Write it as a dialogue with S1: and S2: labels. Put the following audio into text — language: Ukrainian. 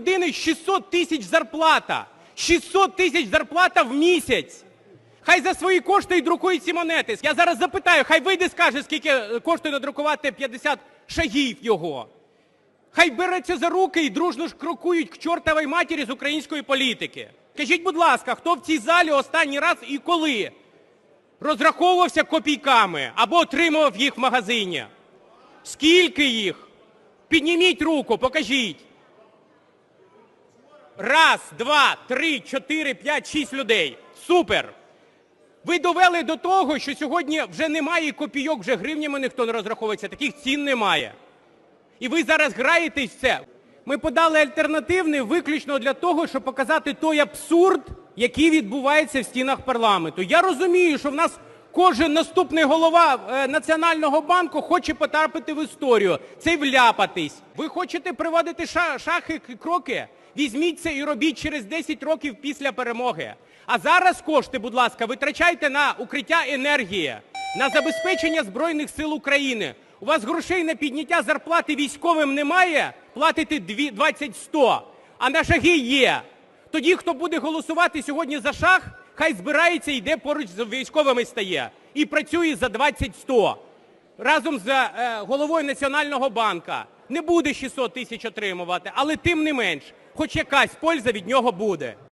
S1: людини 600 тисяч зарплата. 600 тисяч зарплата в місяць. Хай за свої кошти і друкують ці монети. Я зараз запитаю, хай вийде скаже, скільки е, коштує надрукувати 50 шагів його. Хай береться за руки і дружно ж крокують к чортовій матері з української політики. Скажіть, будь ласка, хто в цій залі останній раз і коли розраховувався копійками або отримував їх в магазині? Скільки їх? Підніміть руку, покажіть. Раз, два, три, чотири, п'ять, шість людей. Супер! Ви довели до того, що сьогодні вже немає копійок, вже гривнями ніхто не розраховується, таких цін немає. І ви зараз граєтесь в це. Ми подали альтернативний виключно для того, щоб показати той абсурд, який відбувається в стінах парламенту. Я розумію, що в нас кожен наступний голова е, Національного банку хоче потрапити в історію, це вляпатись. Ви хочете приводити шахи к- кроки? Візьміть це і робіть через 10 років після перемоги. А зараз кошти, будь ласка, витрачайте на укриття енергії, на забезпечення Збройних сил України. У вас грошей на підняття зарплати військовим немає, платите 20-100, а на шаги є. Тоді, хто буде голосувати сьогодні за шаг, хай збирається йде поруч з військовими стає. І працює за 20-100 разом з е, головою Національного банка. Не буде 600 тисяч отримувати, але тим не менш, хоч якась польза від нього буде.